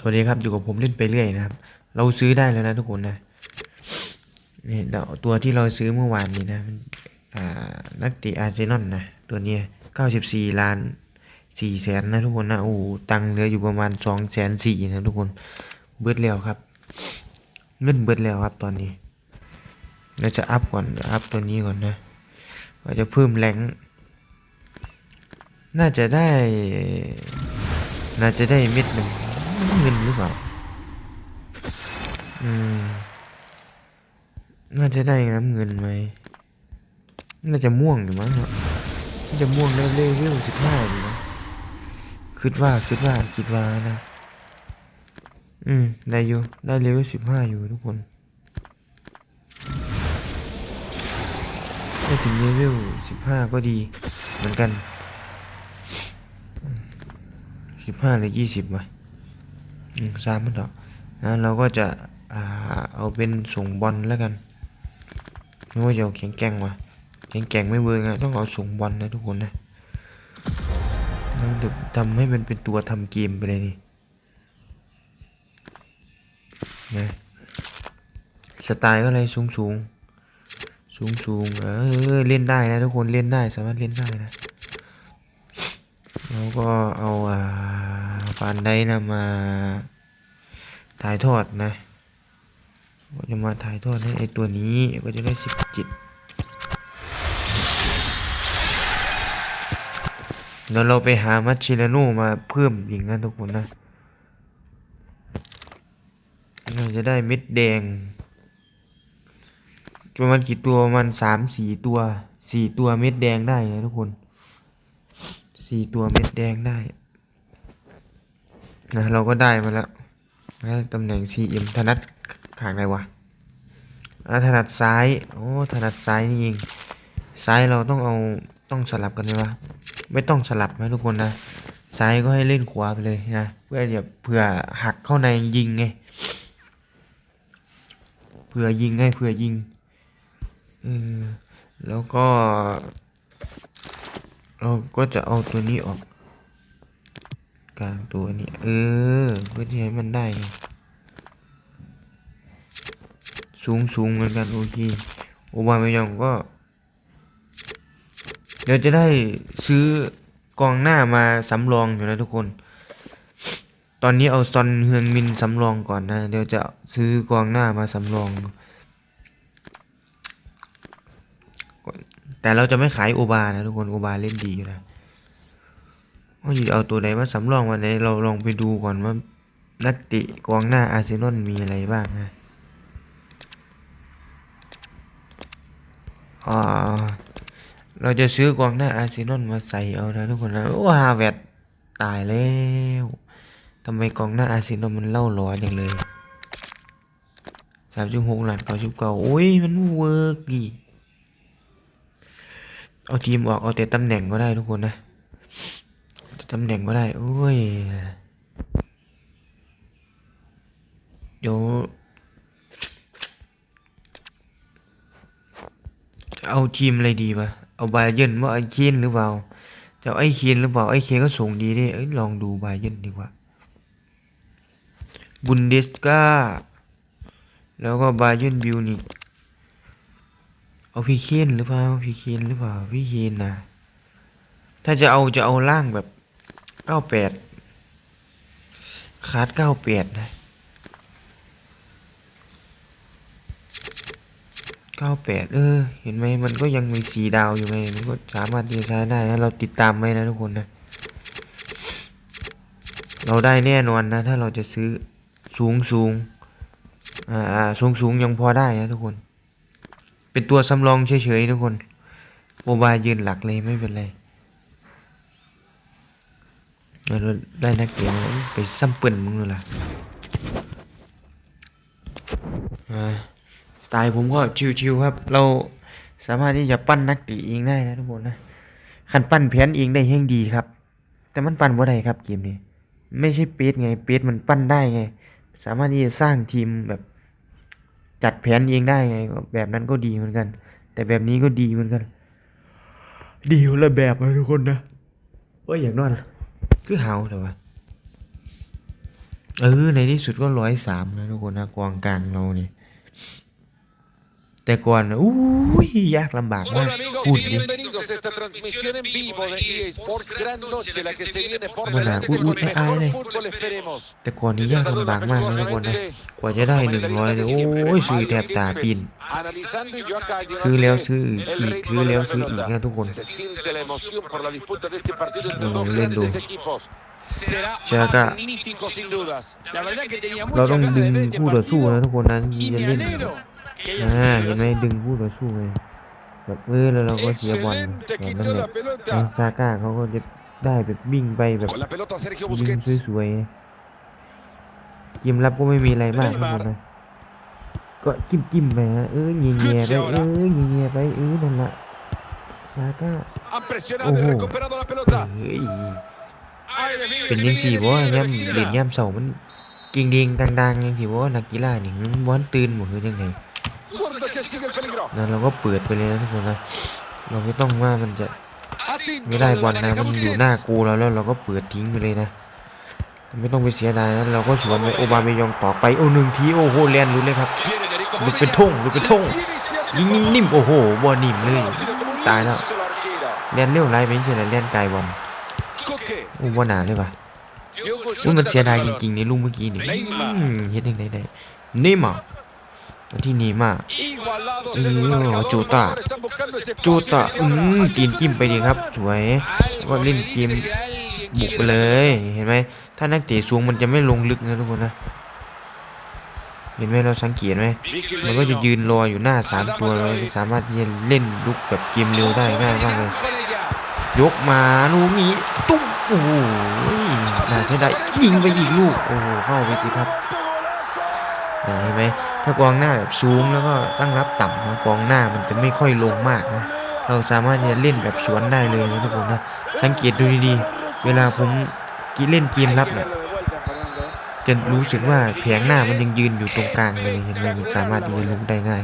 สวัสดีครับอยู่กับผมเล่นไปเรื่อยนะครับ เราซื้อได้แล้วนะทุกคนนะนี่ตัวที่เราซื้อเมื่อวานนี้นะมันอ่านักเตะอาร์เซนอลนะตัวเนี้เก้าสิบสี่ล้านสี่แสนนะทุกคนนะโอ้ตังเหลืออยู่ประมาณสองแสนสี่นะทุกคนเบิดแล้วครับเงินเบิดแล้วครับตอนนี้เราจะอัพก่อนอัพตัวนี้ก่อนนะเราจะเพิ่มแรงน่าจะได้ น่าจะได้เม็ดหนึ่ง เงินหรือเปล่า อืม น่าจะได้น้ำเงินไหม น่าจะม่วงอยู่มั้งเนอะน่าจะม่วงได้เลเวลสิบห้าอยู่นะคิดว่าคิดว่าคิดว่านะ อืม ได้อยู่ ได้เลเวลสิบห้าอยู่ทุกคนได้ถึงเลเวลสิบห้าก็ดีเหมือนกันสิบห้าหรือยี่สิบวะอืม สามมันดอกนะเราก็จะอเอาเป็นส่งบอลแล้วกันไม่ว่าจะเอาแข็งแกร่งวะแข็งแกร่งไม่เวิร์กอะต้องเอาส่งบอลนะทุกคนนะเราเดี๋ยวทำให้มันเป็นตัวทำเกมไปเลยนี่นะสไตล์ก็อะไรสูงสูงสูงสูงเออเล่นได้นะทุกคนเล่นได้สามารถเล่นได้นะแล้วก็เอาอ่าฟานได้นะมา ถ่ายทอดนะก็จะมาถ่ายทอดให้ไอตัวนี้ก็จะได้สิบจิตเดี๋ยวเราไปหามัชชิลาน่มาเพิ่มอีกนะทุกคนนะเราจะได้เม็ดแดงประมาณกี่ตัวประมาณสามสี่ตัวสี่ตัวเม็ดแดงได้นะทุกคนสี่ตัวเม็ดแดงได้นะเราก็ได้มาแล้วนะ ตำแหน่ง CM ถนัดขางไหนวะถนัดซ้าย โอ้ ถนัดซ้ายนี่เอง ซ้ายเราต้องเอา ต้องสลับกันไหมวะ ไม่ต้องสลับนะทุกคนนะ ซ้ายก็ให้เล่นขวาไปเลยนะ เพื่อเดี๋ยวเผื่อหักเข้าในยิงไง เผื่อยิงไง เผื่อยิงเออแล้วก็ เราก็จะเอาตัวนี้ออก กลางตัวนี้เออเพื่อที่ให้มันได้ สูงสูงเหมือนกันโอเคโอบามายองก็ เดี๋ยวจะได้ซื้อกองหน้ามาสำรองอยู่นะทุกคน ตอนนี้เอาซอนเฮืองมินสำรองก่อนนะ เดี๋ยวจะซื้อกองหน้ามาสำรอง แต่เราจะไม่ขายโอบานะทุกคนโอบาเล่นดีอยู่นะ ว่าจะเอาตัวไหนมาสำรองวันไหนเราลองไปดูก่อนว่านักเติกองหน้าอาร์เซนอลมีอะไรบ้างนะอ่าเราจะซื้อกองหน้าอาร์เซนอลมาใส่เอานะทุกคนนะ โอ้ฮาเวดตายแล้วทำไมกองหน้าอาร์เซนอลมันเล่าร้อนอย่างเลยสามจุดหกหลานเก้าสิบเก้าโอ้ยมันเวิร์กดีเอาทีมออกเอาแต่ตำแหน่งก็ได้ทุกคนนะ ตำแหน่งก็ได้โอ้ย เดี๋ยวจะเอาทีมอะไรดีวะ เอาบาเยิร์นว่าไอเคนหรือเปล่า จะเอาไอเคนหรือเปล่า ไอเคนก็ส่งดีดิเอ้ยลองดูบาเยิร์นดีกว่า บุนเดสกาแล้วก็บาเยิร์นบิวนิกเอาพี่เคนหรือเปล่า พี่เคนหรือเปล่า พี่เคนนะถ้าจะเอาจะเอาล่างแบบ เก้าแปดคาร์ดเก้าแปดนะเก้าแปดเออ เห็นไหมมันก็ยังมีสีดาวอยู่ไงมันก็สามารถที่จะใช้ได้นะ เราติดตามไว้นะทุกคนนะ เราได้แน่นอนนะ ถ้าเราจะซื้อสูงสูงอ่าสูงสูงยังพอได้นะทุกคน เป็นตัวสำรองเฉยๆทุกคนโมบายยืนหลักเลยไม่เป็นไร เราได้นักเตะมาไปซ้ำเปิ่นมึงเลยล่ะสไตล์ผมก็ชิวๆครับ เราสามารถที่จะปั้นนักเตะเองได้นะทุกคนนะขันปั้นแผนเองได้แห่งดีครับ แต่มันปั้นว่าได้ครับเกมนี้ ไม่ใช่เปซไงเปซมันปั้นได้ไง สามารถที่จะสร้างทีมแบบ จัดแผนเองได้ไง แบบนั้นก็ดีเหมือนกัน แต่แบบนี้ก็ดีเหมือนกัน ดีคนละแบบนะทุกคนนะว่าอย่างนั้น คือเฮาแต่ว่าเออในที่สุดก็ร้อยสามนะทุกคนนะกองกลางเราเนี่ย แต่ก่อนนะอู้ยยากลำบากมาก Hola amigos พูด y ดิ bienvenidos a esta transmisión en vivo de EA Sports. Gran noche la que se viene por Bueno, delante uy, con uy, el ah, mejor dale. fútbol esperemos. แต่ก่อนนี้ยากลำบากมากนะทุกคนนะกว่าจะได้หนึ่งร้อยเนี่ยโอ้ยซื้อแทบตาปิน Analizando y yo acá ซื้อแล้ว llevándoles ซื้อ el อีก ritmo ซื้อ de แล้ว la ซื้ออีก pelota. นะทุกคน Se siente la emoción por la disputa de este partido entre No, dos lindo. grandes equipos. Será Ya acá. magnífico sin dudas. La verdad que tenía เรา mucha ต้อง ganas ดึ de ง ver este คู่ต่อสู้ partido นะทุกคนนะ y จะ me เล่น alegro que อ่า haya เห็นไหม sido así. ดึงคู่ต่อสู้ไงแบบเออแล้วเราก็เสียบอล Excelente, แบบนั้น quitó แห la ละ pelota. ไอ้ซาก้าเขาก็จะได้แบบวิ่งไปแบบ Con la pelota Sergio ยิง Busquets. สวยๆกิมรับก็ไม่มีอะไรมากทุกคนนะก็จิ้มจิ้มๆไปฮะเออเงียๆไปเออเงียๆไปเออนั่นละซาก้า Han presionado y Ojo. recuperado la เฮ้ pelota. ย Ay, Dios mío, เป็น se ยัง viene สี่ de บ่ viene de ย่ำ Fekir. เหรียญย่ำเสามันกิ่งเด้งดังๆยังสี่บ่นักกีฬานี่มันว้อนตื่นหมดคือยังไง Guarda que sigue el peligro. นะเราก็เปิดไปเลยนะทุกคนนะเราไม่ต้องว่ามันจะ Atento ไม่ได้ del บอลนะ Benfica มันอยู่ Busquets. หน้ากูเราแล้วเราก็เปิดทิ้งไปเลยนะ ไม่ต้องไปเสียดายนะเราก็สวนไปโอบาเมยองต่อไปโอ้หนึ่งทีโอ้โหแลนลุ้นเลยครับ Viene Federico ลุกเป็น Montilla. ท่งลุกเป็นท่ง Tiene ยิง hacia นิ่มๆโอ้โหบอลนิ่มเลย Rápido como un ตายแล้ว lince el arquero. แลนเร็วไรเป็นเฉยแลนไกลบอล Coque. โอ้บอลหนาเลยว่ะ Diogo อุ้ยมัน Jota เสียดาย con จ el balón. ริงๆในลูกเมื่อกี้นี่ Neymar อืมเฮ็ดยังไงได้เนย์มา ที่นย์มาร์ Igualados Sí, en el marcador. Jota. Ahora están buscando ese จูตะอืมกินจิ้มไปดีครับ สวยว่าเล่นเกมบุกไปเลยเห็นไหมถ้านักเตะสูงมันจะไม่ลงลึกนะทุกคนนะเห็นไหมเราสังเกตไหมมันก็จะยืนรออยู่หน้าสามตัวเลยสามารถจะเล่นลุกแบบเกมเร็วได้ง่ายมากเลยยกมาลูกนี้ตุ้มโอ้โหน่าใช้ได้ยิงไปอีกลูกโอ้โหเข้าไปสิครับเห็นไหม ถ้ากองหน้าแบบสูงแล้วก็ตั้งรับต่ำนะกองหน้ามันจะไม่ค่อยลงมากนะเราสามารถจะเล่นแบบสวนได้เลยนะทุกคนนะสังเกตดูดีๆ เวลาผมกีเล่นเกมรับเนี่ยจะรู้สึกว่าแผงหน้ามันยังยืนอยู่ตรงกลางเลยเห็นไหมมันสามารถที่จะลุกได้ง่าย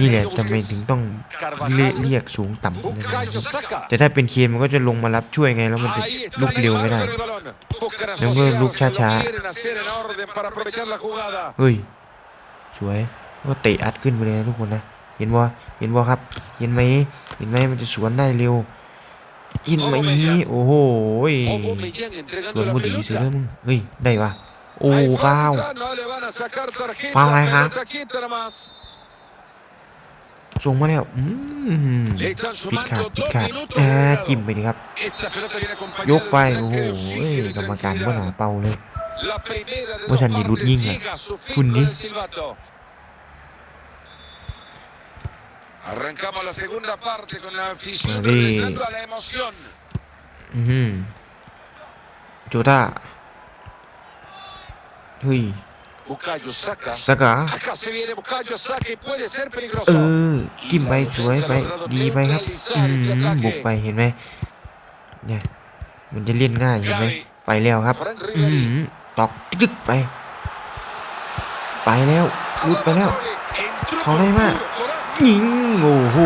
นี่แหละ Sergio ทำไม่ถึงต้องเรียเรียกสูงต่ำนะแต่ถ้าเป็นเคนมันก็จะลงมารับช่วยไงแล้วมันจะลุกเร็วไม่ได้ Neymar con el balón. Buscan Luego asociarse, Luke Chacha. lo quieren hacer en orden para aprovechar la jugada. เฮ้ย สวยก็เตะอัดขึ้นไปเลยนะทุกคนนะ เห็นว่าเห็นว่าครับ เห็นไหมเห็นไหมมันจะสวนได้เร็วยินไหมโอ้โหสวนมุดีเสือมึงเฮ้ยได้ปะโอ้ฟาวฟาวอะไรครับส่งมาแล้วปิดขาดปิดขาดแอบจิ้มไปนี่ครับ ยกไป โอ้โหกรรมการว่าหนาเป่าเลย La primera de Vos dos ya ni partes Lutging, llega a su fin Kun con đi. el silbato. Arrancamos la segunda parte con la afición Vale. regresando a la emoción. อือหือโจต้าเฮ้ย Bukayo saca. สกา Acá se viene Bukayo saca y puede ser เอ peligroso. อจิ้มไปสวยไปดีไปครับอืมบุกไปเห็นไหมเนี่ยมันจะเล่นง่ายเห็นไหมไปแล้วครับ Frank อื Ribery. ม ตอกจึกไป ไปแล้วลุดไปแล้ว Entró Con con Neymar. puro coraje. ยิงโอ้โห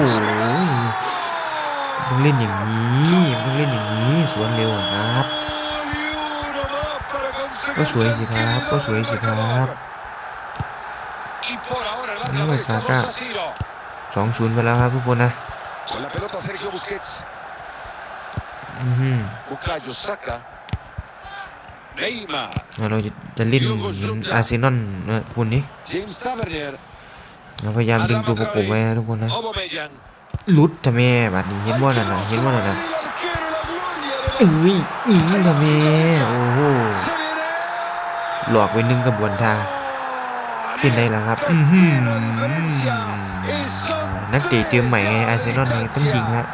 ต้องเล่นอย่างนี้ต้องเล่นอย่างนี้ สวนเร็วอะครับ Y uno más para conseguir ก็สวยสิครับ ก็สวยสิครับ Y por ahora el No, marcador está saca. 2 a 0. สองศูนย์ไปแล้วครับทุกคนนะ Con la pelota Sergio Busquets. อือหือ Bukayo saca. Neymar. เราจะจะเล่นเหมือนอาร์เซนอลนะคุณนี่ James Tavernier. เราพยายามดึงตัวประกบไว้นะทุกคนนะ Aubameyang. ลุดทำไมบัดนี้เห็นว่าน่ะนะเห็นว่าน่ะนะ El arquero, la gloria de เอ้ยยิงทำไมโอ้โห Se viene. หลอกไปหนึ่งกระบวนท่าเป็นไรล่ะครับอือหือนักเตะเจอใหม่ไงอาร์เซนอลนี่ต้องยิงแล้ว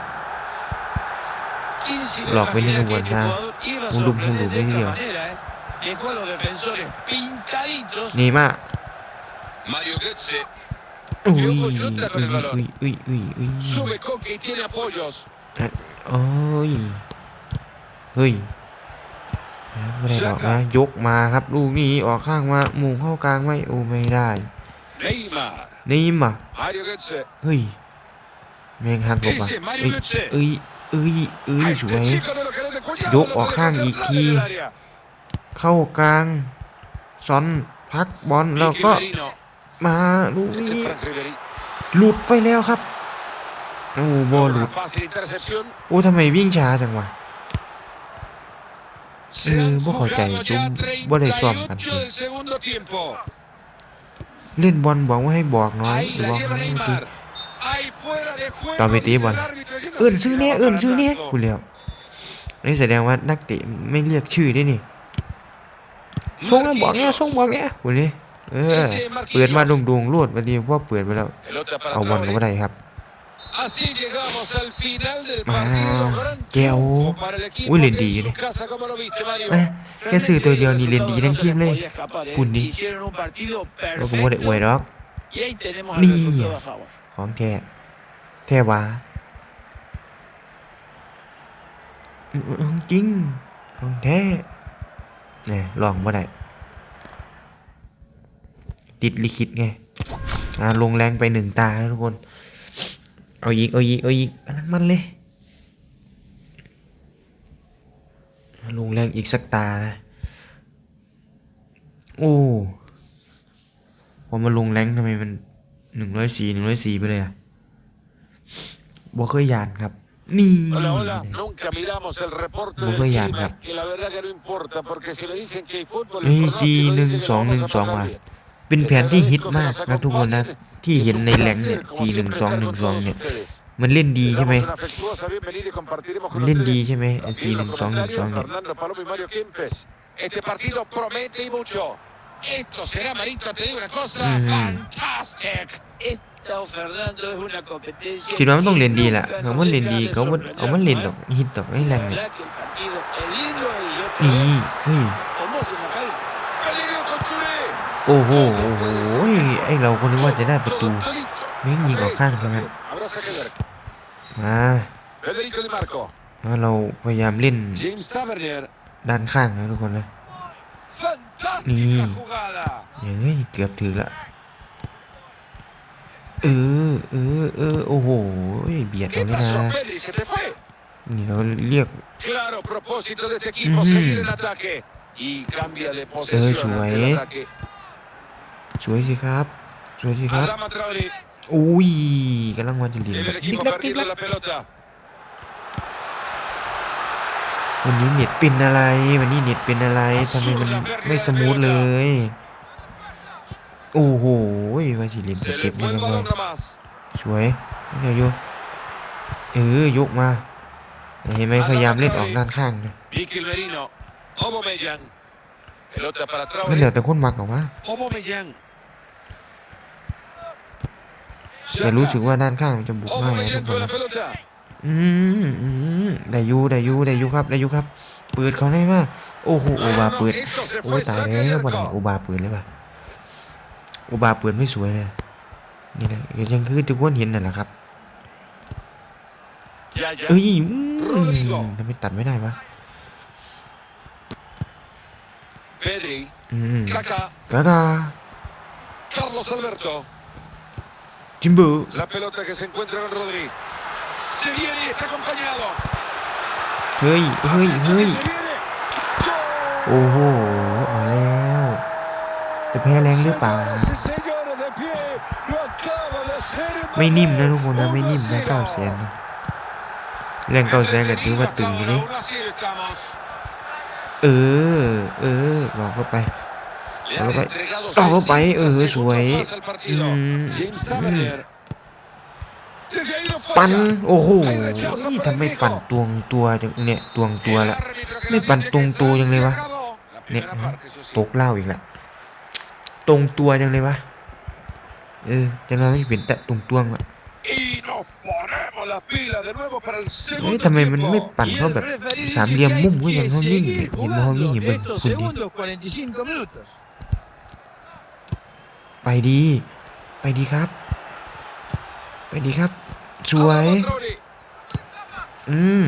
¿Quién se Lo iba a que viene imaginar que con este buena- jugador iba a un look, un sorprender look, de esta medio. manera, eh? Dejó a los defensores pintaditos นี่มา Mario Götze. อุ้ยอุ้ยอุ้ยอุ้ยอุ้ยอุ้ย Sube Coque y tiene apoyos. โอ้ยเฮ้ยไม่ได้หรอกนะยกมาครับลูกนี้ออกข้างมาหมุงเข้ากลางไม่โอ้ไม่ได้ Neymar. นี่มา Mario Götze. เฮ้ยแมงหักหลบอะ Ese Mario เอ้ย Götze. เอ้ยเอ้ยเอ้ย A ส este วย chico no lo querés de cuidado, Yo lo o tenés que เข้ากลางซอนพักบอลแล้ว Miki ก็ Merino. มาลูก Este นี้ es Frank Ribery. หลุดไปแล้วครับโอ้บอลหลุ Una ด fácil intercepción. โอ้ทำไมวิ่งช้าจังวะ Se Eh, han vos jugado calláis, ya un- vos de suam, 38 Cantín. del segundo tiempo. เล่นบอลบอกว่าให้บอกน้อย Ahí หรือ la บอก lleva น้อย Neymar. Ahí fuera de juego. ตอนไปตี dice บอล el árbitro, yo no เอื่น sé ซื้อ si เนี้ย la va เอื่นซื้อ para เนี้ย tanto. กูเลียวนี่แสดงว่านักเตะไม่เรียกชื่อได้นี่ ส่งแล้วบอกเนี้ยส่งบอกเนี้ยกูนี่เออเปิดมาดุงๆรวดวันนี้พวกเปิดไปแล้ว Pelota para เอาบอลก็ Traoré. ไม่ได้ครับ Así llegamos al final del Ah, partido. Gran qué triunfo hago. para el equipo Uy, le que en di, su le. casa, como lo viste, Mario. แม่แค่ซื้อตัวเดียวนี่เล่นดีทั้งทีมเลย No se les podía escapar, ¿eh? Pundi. Hicieron un partido เราก็ไม่ได้อวย perfecto หรอก y ahí tenemos Ni. el resultado a favor. ของแท้แท้หวาอื้ออื้อจริงของแท้ เนี่ยลองบ่ได้ติดลิขิตไงอ่าลงแรงไปหนึ่งตาแล้วทุกคน เอาอีกเอาอีกเอาอีกอันนั้นมันเลยลงแรงอีกสักตานะโอ้พอมาลงแรงทำไมมันหนึ่งร้อยสี่หนึ่งร้อยสี่ไปเลยอะบ่เคยยานครับ นี่ Hola, hola. Nunca miramos el reporte Vos del voy a clima, andar. que la verdad que no importa, porque si le dicen que hay fútbol, el นี่ pronóstico สี่หนึ่ง dice que สอง lo หนึ่ง vamos ส a อง pasar ว่ะ bien. เป็นแผนที่ฮิตมากนะทุกคนนะ ที่เห็นในแรงเนี่ยสี่หนึ่งสองหนึ่งสองเนี่ย มันเล่นดีใช่ไหม Damos una afectuosa bienvenida y compartiremos con มันเล่น ustedes ดีใช่ไหมไอ้ los สี่หนึ่งสองหนึ่งสอง comentarios เนี่ย Fernando Palomo y Mario Kempes. Este partido promete y mucho. Esto será, Marito, te digo una cosa, Ujú. fantastic. Esta, Fernando, es una competencia คิดว่ามันต้องเล่นดีแหละ que เขา nunca มัน nos เล่น deja ดี de เขามันเอามันเล่นดอก sorprendernos, ฮิตดอกไอ้ ¿eh? แร La งเนี่ย verdad que el partido es lindo y otra นี่ vez เฮ้ย hermoso en la calle. Peligro con Touré. โอ้โหโอ้โหไอ้เราก็นึกว่าจะได้ประตู Todo todito. แม่งยิงออกข้างใช่ไหม Habrá saque de arco. มา Federico Di Marco. แล้วเราพยายามเล่น James Tavernier. ด้านข้างนะทุกคนนะ Fantástica Ni. jugada. เฮ้ยเกือบถือละ เออเออเออโอ้โหเบียด ¿Qué เอาเลย pasó, นะ Pedri? Se te fue. นี่เราเรียก Claro propósito de este equipo, Ujú. seguir en ataque. Y cambia de posesión su ante ahí. el ataque. สวยสิครับสวยสิครับ Adama Traoré. อุ้ยกำลังวันจะเรียน El แบบนิก equipo ลักนิก perdiendo ลัก la pelota. วันนี้เน็ตเป็นอะไร วันนี้เน็ตเป็นอะไรทำไมมันไม่สมูทเลย โอ้โหว่าสิเรียนส Se เต็ le ป fue มัน el ยังไง balón nomás. สวยนี่ไงโยเออยกมาเห็นไหมพยายามเล่นออกด้านข้างนะ Mikel Merino. Aubameyang. Pelota para มันเหลือ Traoré. แต่คนมักหรอกวะ Aubameyang. แต่รู้สึกว่าด้านข้างมันจะบุกง่ายนะทุ Aubameyang กคน con la นะ pelota. อืมอืมได้อยูได้อยูได้อยูครับได้อยูครับ เปิดเขาได้มากโอ้โหโอบา No, no, เปิด esto se โอ้ fue ยตาย saque แล้ว de บ่ได้ arco. โอบาเปิดเลยป่ะโอบาเปิดไม่สวยเลยนี่แหละก็ยังคือทุกคนเห็นนั่นแหละครับ Ya, ya. เอ้ยอืม Rodrigo ทำไมตัดไม่ได้วะ Pedri. อืม Kaká. กาตา Carlos Alberto. จิมเบอร์ La pelota que se encuentra con Rodri. Se viene y está acompañado. เฮ้ยเฮ้ยเฮ้ย Se viene. ¡Gol! โอ้โหเอาแล้ว จะแพ้แรงหรือเปล่า ไม่นิ่มนะทุกคนนะไม่นิ่มนะเก้าแสนแรงเก้าแสนก็ถือว่าตึงเลยเออ เออหลอกเข้าไปหลอกเข้าไปหลอกเข้าไป เออสวยปั่นโอ้โหทำไมปั่นตวงตัวจังเนี่ยตวงตัวละไม่ปั่นตวงตัวยังเลยวะเนี่ยตกเล่าอีกและ ตรงตัวจังเลยวะ เออจะเราไม่เห็นแต่ตรงตัวง่ะเฮ้ยทำไมมันไม่ปั่นเขาแบบสามเหลี่ยมมุมก็ยังเขาวิ่งเห็นมองวิ่งเห็นบนคุณดิไปดี ไปดีครับ ไปดีครับ สวย อืม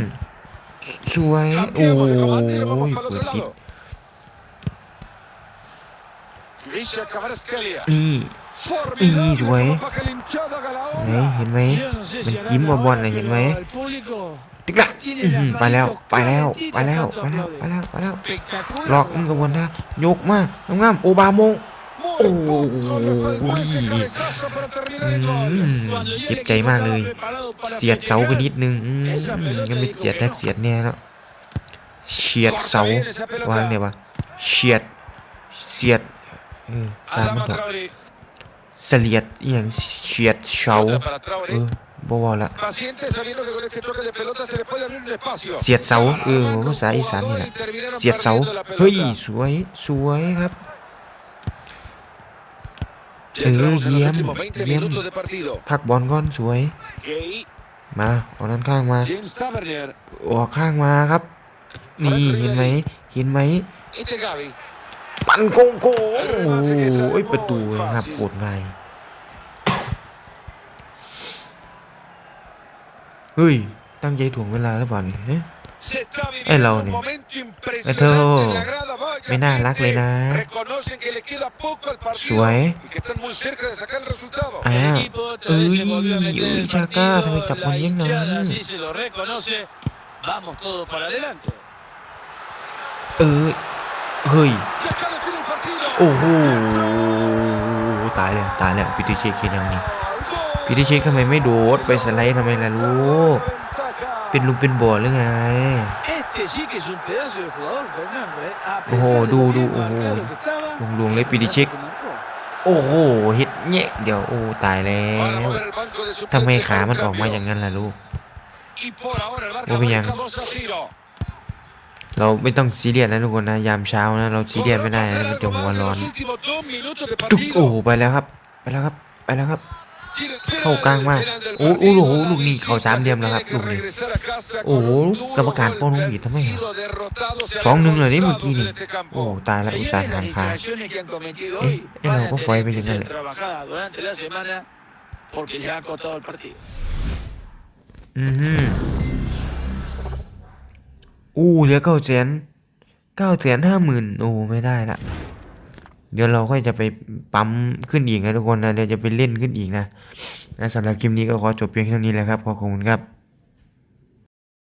สวย โอ้ยเปิดติด la ไหน obra. เห็นไหม Yo no sé มัน si ยิ้ม harán บอ la ล hora, นะเห็น pero ไหม al público ติ๊กละอื้อหือไปแล้วไปแล้วไปแล้วไปแล้วไปแล้วไปแล้ว espectacular. หลอกมึงกับบอลท่ายกมางามๆโอบามง Muy Oh, poco le faltó ese uy. cabezazo para terminar el อื gol. ม Cuando ya เจ็บ el ใจ equipo มากเลย estaba preparado para เสียดเสาไป festejar, นิดนึงอืม Esa pelota ยังไม่ dijo เสียด que แท็ก no เสียดแน่แล้วเฉียดเสาวางเดี๋ยววะเฉียดเสียด เออสามมัน Adama บอก Traoré. เสลียดอหย่างเฉียดเฉา Pelota para เอ Traoré. อบ่ว่าละ Paciente sabiendo que con este toque de pelota se le puede abrir un espacio. เสียดเสาเออภาษาอีสานนี่แหละเสียดเสาเฮ้ยสวยสวยครับ Ya entramos en los bien, últimos 20 bien. minutos de partido. พักบอลก่อนสวย Gay, มาเอานั้นข้างมา James Tavernier, ออกข้างมาครับ นี่เห็นไหมเห็นไหม este Gaby. ปั่นโกงโกงโอ้ยประตูหับโคตรไงเฮ้ย ตั้งใจถ่วงเวลาหรือเปล่านี่ไอเราเนี่ยไอเธอไม่น่ารักเลยนะสวยอ่าเอ้ยเอ้ยชาก้าทำไมจับบอลยิ่งนั้นเออ เฮ้ย โอ้โห ตายเลยตายแล้วพิธีเชคคิดยังนี่พิธีเชคทำไมไม่โดดไปสไลด์ทำไมล่ะลูก เป็นลุงเป็นบ่อหรือไง โอ้โห ดูดูโอ้โหลวงๆเลยพิธีเชคโอ้โหเฮ็ดเงี้เดี๋ยวโอ้ตายแล้วทำไมขามันออกมาอย่างนั้นล่ะลูกโอ้เป็นยัง เราไม่ต้องซีเรียสนะทุกคนนะยามเช้านะเราซีเรียสไม่ได้นะมันจะหัวร้อนจุกโอ้ไปแล้วครับไปแล้วครับไปแล้วครับ เข้ากลางมากโอ้โหลูกนี้เข่าสามเหลี่ยมแล้วครับลูกนี้โอ้โหกรรมการป้องลูกผิดทำไมสองหนึ่งเลยนี่เมื่อกี้นี่โอ้ตายแล้วอุตส่าห์หางคาเอ๊ะเราก็ไฟไปอย่างนั้นแหละอืม ออู้เหลือเก้าแสนเก้าแสนห้าหมื่นโอ้ไม่ได้ละเดี๋ยวเราค่อยจะไปปั๊มขึ้นอีกนะทุกคนนะเดี๋ยวจะไปเล่นขึ้นอีกนะนะสำหรับคลิปนี้ก็ขอจบเพียงเท่านี้แหละครับขอบคุณครับ